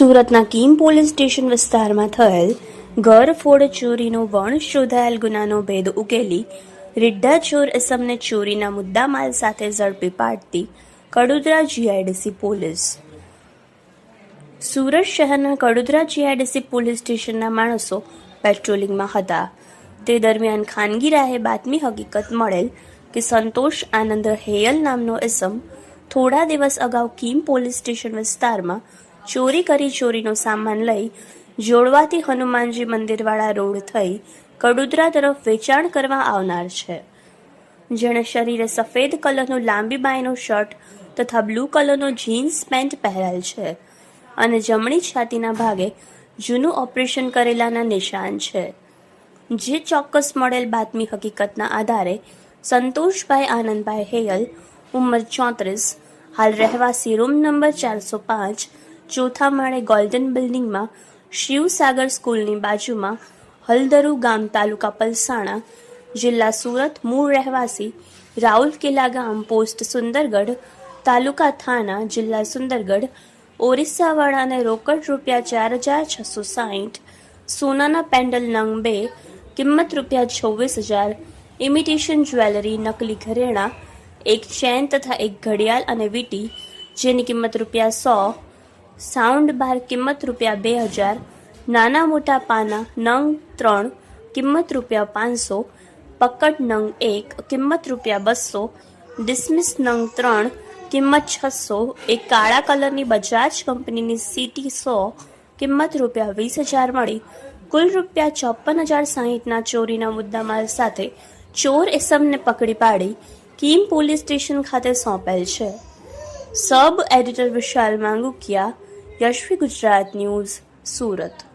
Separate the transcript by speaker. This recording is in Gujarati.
Speaker 1: સુરતના કીમ પોલીસ સ્ટેશન વિસ્તારમાં થયેલ ઘરફોડ ચોરીનો વણ શોધાયેલ ગુનાનો ભેદ ઉકેલી રીડ્ડા ચોર એસમને ચોરીના મુદ્દામાલ સાથે ઝડપી પાડતી કડોદરા જીઆઈડીસી પોલીસ. સુરત શહેરના કડોદરા જીઆઈડીસી પોલીસ સ્ટેશનના માણસો પેટ્રોલિંગમાં હતા. તે દરમિયાન ખાનગી રાહે બાતમી હકીકત મળેલ કે સંતોષ આનંદ હેયલ નામનો એસમ થોડા દિવસ અગાઉ કીમ પોલીસ સ્ટેશન વિસ્તારમાં ચોરી કરી ચોરીનો સામાન લઈ જોડવાથી હનુમાનજી મંદિરવાળા રોડ થઈ કડોદરા તરફ વેચાણ કરવા આવનાર છે. જેણે શરીરે સફેદ કલરનો લાંબી બાયનો શર્ટ તથા બ્લુ કલરનો જીન્સ પેન્ટ પહેરેલ છે અને જમણી છાતીના ભાગે જૂનું ઓપરેશન કરેલાના નિશાન છે. જે ચોક્કસ મળેલ બાતમી હકીકતના આધારે સંતોષભાઈ આનંદભાઈ હેયલ ઉંમર ચોત્રીસ, હાલ રહેવાસી રૂમ નંબર ચારસો પાંચ ચોથા માળે ગોલ્ડન બિલ્ડિંગમાં શિવસાગર સ્કૂલની બાજુમાં હલદરુ ગામ તાલુકા પલસાણા જિલ્લા સુરત મૂળ રહેવાસી રાઉલ કિલ્લા ગામ પોસ્ટ સુંદરગઢ તાલુકા થાના જિલ્લા સુંદરગઢ ઓરિસ્સાવાળાને રોકડ રૂપિયા ચાર હજાર છસો સાહીઠ, સોનાના પેન્ડલ નંગ બે, કિંમત રૂપિયા છવ્વીસ હજાર ઇમિટેશન જ્વેલરી નકલી ઘરેણાં, એક ચેન તથા એક ઘડિયાળ અને વીટી, જેની કિંમત રૂપિયા સો સાઉન્ડ બાર કિંમત રૂપિયા બે હજાર, નાના મોટા પાના નંગ ત્રણ કિંમત રૂપિયા પાંચસો, પકડ નંગ એક કિંમત રૂપિયા બસો, ડિસમિસ નંગ ત્રણ કિંમત છસો એક કાળા કલરની બજાજ કંપનીની સીટી સો કિંમત રૂપિયા વીસ હજાર મળી. કુલ રૂપિયા ચોપન હજાર સાહીઠના ચોરીના મુદ્દામાલ સાથે ચોર એસમને પકડી પાડી, કીમ પોલીસ સ્ટેશન ખાતે સોંપેલ છે. Sub editor Vishal Mangukiya Yashvi Gujarat news Surat.